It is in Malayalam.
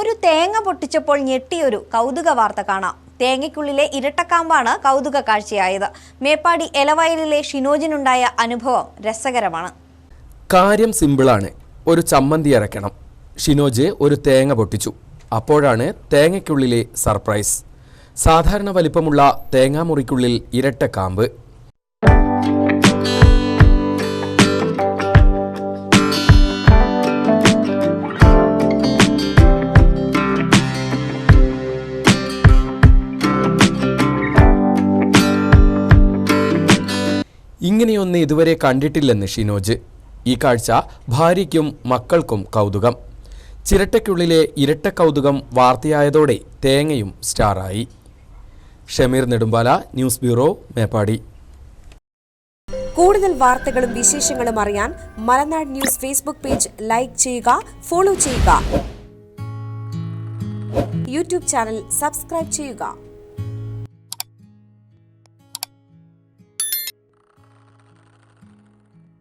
ഒരു തേങ്ങ പൊട്ടിച്ചപ്പോൾ ഞെട്ടിയൊരു കൗതുക വാർത്ത കാണാം. തേങ്ങയ്ക്കുള്ളിലെ ഇരട്ടക്കാമ്പാണ് കൗതുക കാഴ്ചയായത്. മേപ്പാടി എലവയലിലെ ഷിനോജിനുണ്ടായ അനുഭവം രസകരമാണ്. കാര്യം സിമ്പിളാണ്. ഒരു ചമ്മന്തി അരയ്ക്കണം. ഷിനോജ് ഒരു തേങ്ങ പൊട്ടിച്ചു. അപ്പോഴാണ് തേങ്ങയ്ക്കുള്ളിലെ സർപ്രൈസ്. സാധാരണ വലിപ്പമുള്ള തേങ്ങാമുറിക്കുള്ളിൽ ഇരട്ട ഇങ്ങനെയൊന്ന് ഇതുവരെ കണ്ടിട്ടില്ലെന്ന് ഷിനോജ്. ഈ കാഴ്ച ഭാര്യയ്ക്കും മക്കൾക്കും കൗതുകം. ചിരട്ടയ്ക്കുള്ളിലെ ഇരട്ട കൗതുകം വാർത്തയായതോടെ തേങ്ങയും സ്റ്റാറായി. Shameer Nedumpala news bureau Meppadi. കൂടുതൽ വാർത്തകളും വിശേഷങ്ങളും അറിയാൻ Malanad news Facebook page like ചെയ്യുക ഫോളോ ചെയ്യുക. യൂട്യൂബ് ചാനൽ സബ്സ്ക്രൈബ് ചെയ്യുക.